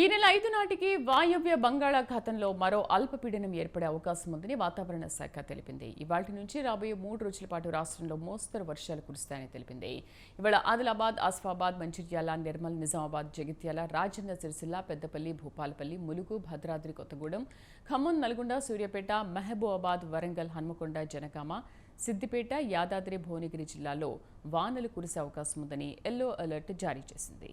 ఈ నెల ఐదు నాటికి వాయవ్య బంగాళాఖాతంలో మరో అల్పపీడనం ఏర్పడే అవకాశం ఉందని వాతావరణ శాఖ తెలిపింది. ఇవాటి నుంచి రాబోయే మూడు రోజుల పాటు రాష్ట్రంలో మోస్తరు వర్షాలు కురుస్తాయని తెలిపింది. ఇవాళ ఆదిలాబాద్ ఆసిఫాబాద్ మంచిర్యాల నిర్మల్ నిజామాబాద్ జగిత్యాల రాజన్న సిరిసిల్ల పెద్దపల్లి భూపాలపల్లి ములుగు భద్రాద్రి కొత్తగూడెం ఖమ్మం నల్గొండ సూర్యాపేట మహబూబాబాద్ వరంగల్ హన్మకొండ జనగామ సిద్దిపేట యాదాద్రి భువనగిరి జిల్లాలో వానలు కురిసే అవకాశం ఉందని ఎల్లో అలర్ట్ జారీ చేసింది.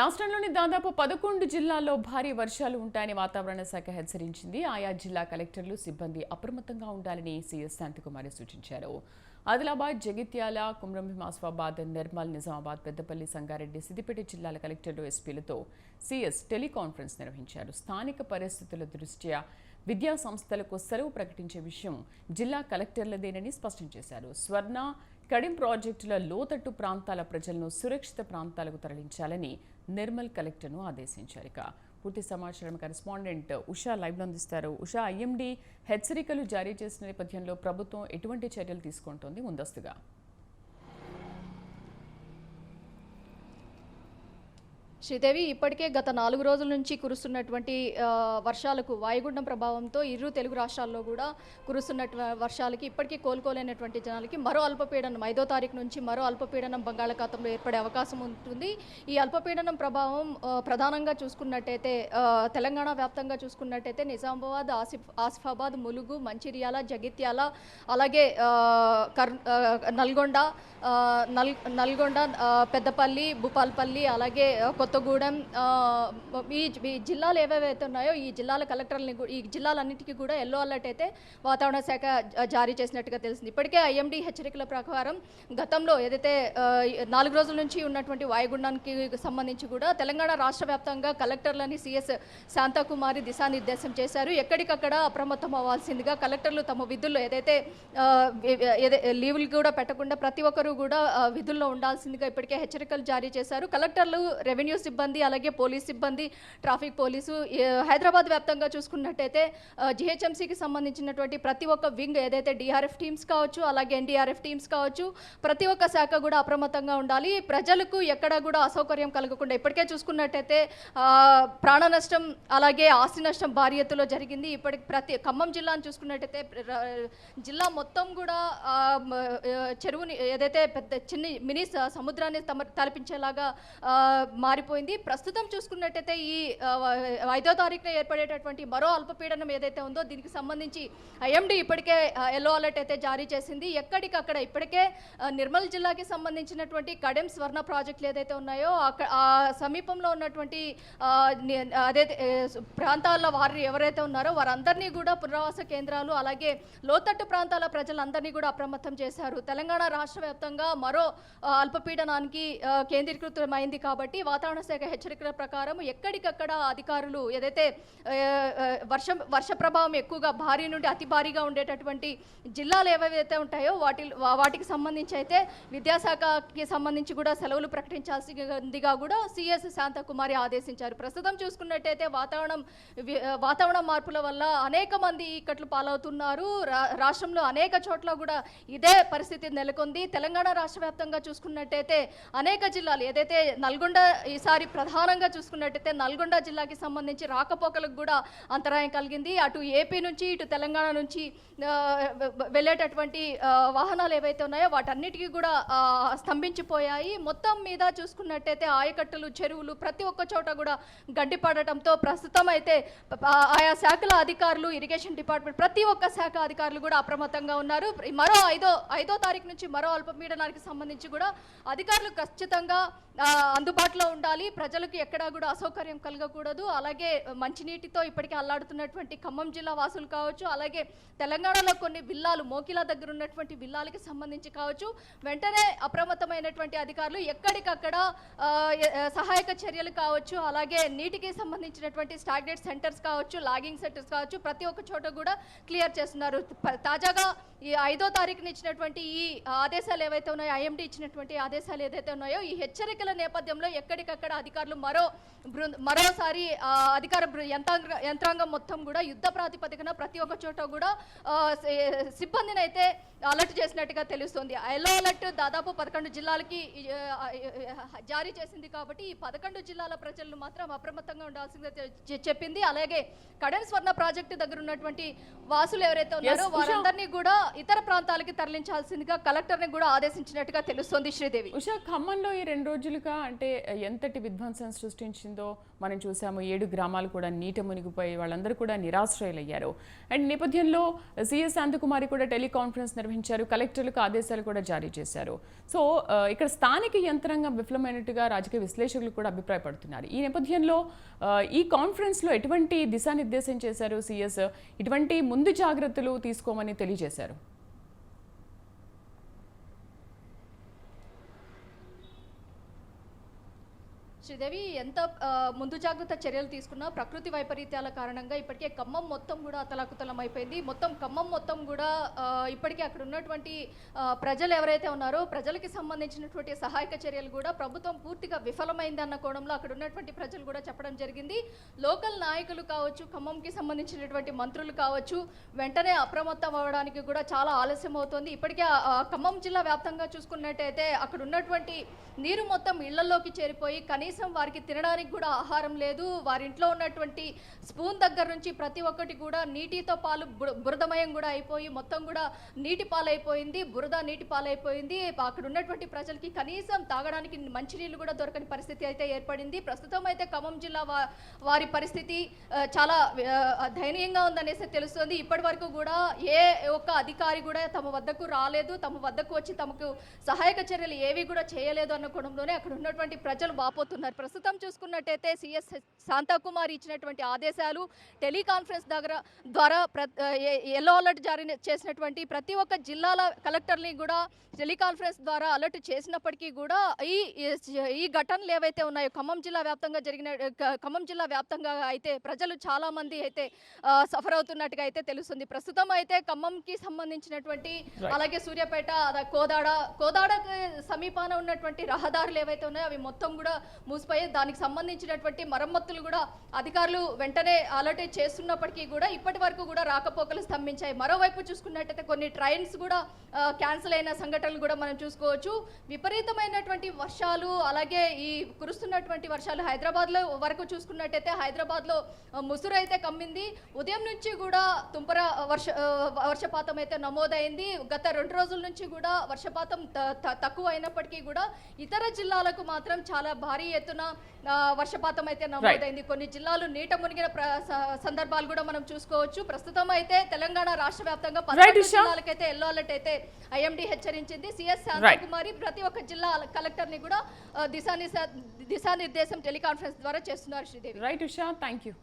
రాష్ట్రంలోని దాదాపు పదకొండు జిల్లాల్లో భారీ వర్షాలు ఉంటాయని వాతావరణ శాఖ హెచ్చరించింది. ఆయా జిల్లా కలెక్టర్లు సిబ్బంది అప్రమత్తంగా ఉండాలని సీఎస్ శాంతికుమారి సూచించారు. ఆదిలాబాద్ జగిత్యాల కుమ్రంభీం ఆసిఫాబాద్ నిర్మల్ నిజామాబాద్ పెద్దపల్లి సంగారెడ్డి సిద్దిపేట జిల్లాల కలెక్టర్లు ఎస్పీలతో సీఎస్ టెలికాన్ఫరెన్స్ నిర్వహించారు. స్థానిక పరిస్థితుల దృష్ట్యా విద్యా సంస్థలకు సెలవు ప్రకటించే విషయం జిల్లా కలెక్టర్లదేనని స్పష్టం చేశారు. స్వర్ణ కడిం ప్రాజెక్టుల లోతట్టు ప్రాంతాల ప్రజలను సురక్షిత ప్రాంతాలకు తరలించాలని నిర్మల్ కలెక్టర్ను ఆదేశించారు. ఇక పూర్తి సమాచారం కరెస్పాండెంట్ ఉషా లైవ్లో అందిస్తారు. ఉషా ఐఎండి హెచ్చరికలు జారీ చేసిన నేపథ్యంలో ప్రభుత్వం ఎటువంటి చర్యలు తీసుకుంటోంది? ముందస్తుగా. శ్రీదేవి ఇప్పటికే గత నాలుగు రోజుల నుంచి కురుస్తున్నటువంటి వర్షాలకు వాయుగుండం ప్రభావంతో ఇరు తెలుగు రాష్ట్రాల్లో కూడా కురుస్తున్నటువంటి వర్షాలకి ఇప్పటికీ కోలుకోలేనటువంటి జనాలకి మరో అల్పపీడనం ఐదో తారీఖు నుంచి మరో అల్పపీడనం బంగాళాఖాతంలో ఏర్పడే అవకాశం ఉంటుంది. ఈ అల్పపీడనం ప్రభావం ప్రధానంగా చూసుకున్నట్టయితే తెలంగాణ వ్యాప్తంగా చూసుకున్నట్టయితే నిజామాబాద్ ఆసిఫ్ ఆసిఫాబాద్ ములుగు మంచిర్యాల జగిత్యాల అలాగే కర్ నల్గొండ నల్ నల్గొండ పెద్దపల్లి భూపాల్పల్లి అలాగే కొత్త కొత్తగూడెం ఈ ఈ జిల్లాలు ఏవేవైతే ఉన్నాయో ఈ జిల్లాల కలెక్టర్లని ఈ జిల్లాలన్నిటికీ కూడా ఎల్లో అలర్ట్ అయితే వాతావరణ శాఖ జారీ చేసినట్టుగా తెలిసింది. ఇప్పటికే ఐఎండీ హెచ్చరికల ప్రకారం గతంలో ఏదైతే నాలుగు రోజుల నుంచి ఉన్నటువంటి వాయుగుండానికి సంబంధించి కూడా తెలంగాణ రాష్ట్ర వ్యాప్తంగా కలెక్టర్లని సీఎస్ శాంతకుమారి దిశానిర్దేశం చేశారు. ఎక్కడికక్కడ అప్రమత్తం అవ్వాల్సిందిగా కలెక్టర్లు తమ విధుల్లో ఏదైతే లీవులు కూడా పెట్టకుండా ప్రతి ఒక్కరూ కూడా విధుల్లో ఉండాల్సిందిగా ఇప్పటికే హెచ్చరికలు జారీ చేశారు. కలెక్టర్లు రెవెన్యూ సిబ్బంది అలాగే పోలీస్ సిబ్బంది ట్రాఫిక్ పోలీసు హైదరాబాద్ వ్యాప్తంగా చూసుకున్నట్టయితే జిహెచ్ఎంసీకి సంబంధించినటువంటి ప్రతి ఒక్క వింగ్ ఏదైతే డిఆర్ఎఫ్ టీమ్స్ కావచ్చు అలాగే ఎన్డీఆర్ఎఫ్ టీమ్స్ కావచ్చు ప్రతి ఒక్క శాఖ కూడా అప్రమత్తంగా ఉండాలి. ప్రజలకు ఎక్కడ కూడా అసౌకర్యం కలగకుండా ఇప్పటికే చూసుకున్నట్టయితే ప్రాణ నష్టం అలాగే ఆస్తి నష్టం భారీ ఎత్తులో జరిగింది. ఇప్పటికి ప్రతి ఖమ్మం జిల్లాను చూసుకున్నట్టయితే జిల్లా మొత్తం కూడా చెరువుని ఏదైతే పెద్ద చిన్న మినీ సముద్రాన్ని తమ తలపించేలాగా మారిపో మారిపోయింది ప్రస్తుతం చూసుకున్నట్టయితే ఈ ఐదో తారీఖున ఏర్పడేటటువంటి మరో అల్పపీడనం ఏదైతే ఉందో దీనికి సంబంధించి ఐఎండి ఇప్పటికే ఎల్లో అలర్ట్ అయితే జారీ చేసింది. ఎక్కడికక్కడ ఇప్పటికే నిర్మల్ జిల్లాకి సంబంధించినటువంటి కడెం స్వర్ణ ప్రాజెక్టులు ఏదైతే ఉన్నాయో అక్కడ ఆ సమీపంలో ఉన్నటువంటి అదే ప్రాంతాల వారు ఎవరైతే ఉన్నారో వారందరినీ కూడా పునరావాస కేంద్రాలు అలాగే లోతట్టు ప్రాంతాల ప్రజలందరినీ కూడా అప్రమత్తం చేశారు. తెలంగాణ రాష్ట్ర వ్యాప్తంగా మరో అల్పపీడనానికి కేంద్రీకృతమైంది కాబట్టి వాతావరణ శాఖ హెచ్చరికల ప్రకారం ఎక్కడికక్కడ అధికారులు ఏదైతే వర్షం వర్ష ప్రభావం ఎక్కువగా భారీ నుండి అతి భారీగా ఉండేటటువంటి జిల్లాలు ఏవైతే ఉంటాయో వాటి వాటికి సంబంధించి అయితే విద్యాశాఖకి సంబంధించి కూడా సెలవులు ప్రకటించాల్సిందిగా కూడా సిఎస్ శాంతకుమారి ఆదేశించారు. ప్రస్తుతం చూసుకున్నట్టయితే వాతావరణం వాతావరణ మార్పుల వల్ల అనేక మంది ఇక్కట్లు పాలవుతున్నారు. రాష్ట్రంలో అనేక చోట్ల కూడా ఇదే పరిస్థితి నెలకొంది. తెలంగాణ రాష్ట్ర వ్యాప్తంగా చూసుకున్నట్టయితే అనేక జిల్లాలు ఏదైతే నల్గొండ ఈసారి ప్రధానంగా చూసుకున్నట్టయితే నల్గొండ జిల్లాకి సంబంధించి రాకపోకలకు కూడా అంతరాయం కలిగింది. అటు ఏపీ నుంచి ఇటు తెలంగాణ నుంచి వెళ్ళేటటువంటి వాహనాలు ఏవైతే ఉన్నాయో వాటన్నిటికీ కూడా స్తంభించిపోయాయి. మొత్తం మీద చూసుకున్నట్టయితే ఆయకట్టులు చెరువులు ప్రతి ఒక్క చోట కూడా గడ్డిపడటంతో ప్రస్తుతం అయితే ఆయా శాఖల అధికారులు ఇరిగేషన్ డిపార్ట్మెంట్ ప్రతి ఒక్క శాఖ అధికారులు కూడా అప్రమత్తంగా ఉన్నారు. మరో ఐదో ఐదో తారీఖు నుంచి మరో అల్పపీడనానికి సంబంధించి కూడా అధికారులు ఖచ్చితంగా అందుబాటులో ఉండాలి. ప్రజలకు ఎక్కడా కూడా అసౌకర్యం కలగకూడదు. అలాగే మంచినీటితో ఇప్పటికే అల్లాడుతున్నటువంటి ఖమ్మం జిల్లా వాసులు కావచ్చు అలాగే తెలంగాణలో కొన్ని విల్లాలు మోకిలా దగ్గర ఉన్నటువంటి విల్లాలకి సంబంధించి కావచ్చు. వెంటనే అప్రమత్తమైనటువంటి అధికారులు ఎక్కడికక్కడ సహాయక చర్యలు కావచ్చు అలాగే నీటికి సంబంధించినటువంటి స్టాగ్నేట్ సెంటర్స్ కావచ్చు లాగింగ్ సెంటర్స్ కావచ్చు ప్రతి ఒక్క చోట కూడా క్లియర్ చేస్తున్నారు. తాజాగా ఈ ఐదో తారీఖున ఇచ్చినటువంటి ఈ ఆదేశాలు ఏవైతే ఉన్నాయో ఐఎండి ఇచ్చినటువంటి ఆదేశాలు ఏదైతే ఉన్నాయో ఈ హెచ్చరికల నేపథ్యంలో ఎక్కడికక్కడ అధికారులు మరో మరోసారి అధికార యంత్రాంగ యంత్రాంగం మొత్తం కూడా యుద్ధ ప్రాతిపదికన ప్రతి ఒక్క చోట కూడా సిబ్బందిని అయితే అలర్ట్ చేసినట్టుగా తెలుస్తుంది. ఎల్లో అలర్ట్ దాదాపు పదకొండు జిల్లాలకి జారీ చేసింది కాబట్టి ఈ పదకొండు జిల్లాల ప్రజలను మాత్రం అప్రమత్తంగా ఉండాల్సిందిగా చె- చెప్పింది. అలాగే కడన్ స్వర్ణ ప్రాజెక్టు దగ్గర ఉన్నటువంటి వాసులు ఎవరైతే ఉన్నారో. వారందరినీ కూడా ఇతర ప్రాంతాలకి తరలించాల్సిందిగా కలెక్టర్ని కూడా ఆదేశించినట్టుగా తెలుస్తోంది శ్రీదేవి. ఉషా ఖమ్మంలో ఈ రెండు రోజులుగా అంటే ఎంతటి విధ్వంసం సృష్టించిందో మనం చూసాము. ఏడు గ్రామాలు కూడా నీట మునిగిపోయి వాళ్ళందరూ కూడా నిరాశ్రయులయ్యారు. అండ్ నేపథ్యంలో సిఎస్ శాంతకుమారి కూడా టెలికాన్ఫరెన్స్ నిర్వహించారు. కలెక్టర్లకు ఆదేశాలు కూడా జారీ చేశారు. సో ఇక్కడ స్థానిక యంత్రాంగం విఫలమైనట్టుగా రాజకీయ విశ్లేషకులు కూడా అభిప్రాయపడుతున్నారు. ఈ నేపథ్యంలో ఈ కాన్ఫరెన్స్లో ఎటువంటి దిశానిర్దేశం చేశారు సిఎస్? ఇటువంటి ముందు జాగ్రత్తలు తీసుకోమని తెలియజేశారు. శ్రీదేవి ఎంత ముందు జాగ్రత్త చర్యలు తీసుకున్నా ప్రకృతి వైపరీత్యాల కారణంగా ఇప్పటికే ఖమ్మం మొత్తం కూడా అతలాకుతలం అయిపోయింది మొత్తం ఖమ్మం మొత్తం కూడా ఇప్పటికే అక్కడ ఉన్నటువంటి ప్రజలు ఎవరైతే ఉన్నారో ప్రజలకి సంబంధించినటువంటి సహాయక చర్యలు కూడా ప్రభుత్వం పూర్తిగా విఫలమైంది అన్న కోణంలో అక్కడ ఉన్నటువంటి ప్రజలు కూడా చెప్పడం జరిగింది. లోకల్ నాయకులు కావచ్చు ఖమ్మంకి సంబంధించినటువంటి మంత్రులు కావచ్చు వెంటనే అప్రమత్తం అవ్వడానికి కూడా చాలా ఆలస్యం అవుతోంది. ఇప్పటికే ఆ- ఖమ్మం జిల్లా వ్యాప్తంగా చూసుకున్నట్టయితే అక్కడ ఉన్నటువంటి నీరు మొత్తం ఇళ్ళలోకి చేరిపోయి కనీసం కనీసం వారికి తినడానికి కూడా ఆహారం లేదు. వారి ఇంట్లో ఉన్నటువంటి స్పూన్ దగ్గర నుంచి ప్రతి ఒక్కటి కూడా నీటితో పాలు బురదమయం కూడా అయిపోయి మొత్తం కూడా నీటి పాలైపోయింది బురద నీటి పాలైపోయింది. అక్కడ ఉన్నటువంటి ప్రజలకి కనీసం తాగడానికి మంచినీళ్ళు కూడా దొరకని పరిస్థితి అయితే ఏర్పడింది. ప్రస్తుతం అయితే ఖమ్మం జిల్లా వారి పరిస్థితి చాలా దయనీయంగా ఉందనేసి తెలుస్తుంది. ఇప్పటి వరకు కూడా ఏ ఒక్క అధికారి కూడా తమ వద్దకు రాలేదు. తమ వద్దకు వచ్చి తమకు సహాయక చర్యలు ఏవి కూడా చేయలేదు అన్న కోణంలోనే అక్కడ ఉన్నటువంటి ప్రజలు వాపోతున్నారు. ప్రస్తుతం చూసుకున్నట్టయితే సిఎస్ శాంతాకుమారి ఇచ్చినటువంటి ఆదేశాలు టెలికాన్ఫరెన్స్ దగ్గర ద్వారా ఎల్లో అలర్ట్ జారీ చేసినటువంటి ప్రతి ఒక్క జిల్లాల కలెక్టర్ని కూడా టెలికాన్ఫరెన్స్ ద్వారా అలర్ట్ చేసినప్పటికీ కూడా ఈ ఈ- ఘటనలు ఏవైతే ఉన్నాయో ఖమ్మం జిల్లా వ్యాప్తంగా జరిగిన ఖమ్మం జిల్లా వ్యాప్తంగా అయితే ప్రజలు చాలా మంది అయితే సఫర్ అవుతున్నట్టుగా అయితే తెలుస్తుంది. ప్రస్తుతం అయితే ఖమ్మంకి సంబంధించినటువంటి అలాగే సూర్యాపేట అద- కోదాడ కోదాడకి సమీపాన ఉన్నటువంటి రహదారులు ఏవైతే ఉన్నాయో అవి మొత్తం కూడా మూసిపోయే దానికి సంబంధించినటువంటి మరమ్మతులు కూడా అధికారులు వెంటనే అలర్ట్ చేస్తున్నప్పటికీ కూడా ఇప్పటి వరకు కూడా రాకపోకలు స్తంభించాయి. మరోవైపు చూసుకున్నట్టయితే కొన్ని ట్రైన్స్ కూడా క్యాన్సిల్ అయిన సంఘటనలు కూడా మనం చూసుకోవచ్చు. విపరీతమైనటువంటి వర్షాలు అలాగే ఈ కురుస్తున్నటువంటి వర్షాలు హైదరాబాద్లో వరకు చూసుకున్నట్టయితే హైదరాబాద్లో ముసురు అయితే కమ్మింది. ఉదయం నుంచి కూడా తుంపర వర్ష వర్షపాతం అయితే నమోదైంది. గత రెండు రోజుల నుంచి కూడా వర్షపాతం త- త- తక్కువ అయినప్పటికీ కూడా ఇతర జిల్లాలకు మాత్రం చాలా భారీ ఎత్తున వర్షపాతం అయితే నమోదైంది. కొన్ని జిల్లాలు నీట మునిగిన సందర్భాలు కూడా మనం చూసుకోవచ్చు. ప్రస్తుతం అయితే తెలంగాణ రాష్ట్ర వ్యాప్తంగా Usha. జిల్లాలకైతే ఎల్లో అలర్ట్ అయితే ఐఎండీ హెచ్చరించింది. సిఎస్ శాంతకుమారి ప్రతి ఒక్క జిల్లా కలెక్టర్ని కూడా దిశానిర్దేశం టెలికాన్ఫరెన్స్ ద్వారా చేస్తున్నారు Sridevi. Right Usha thank you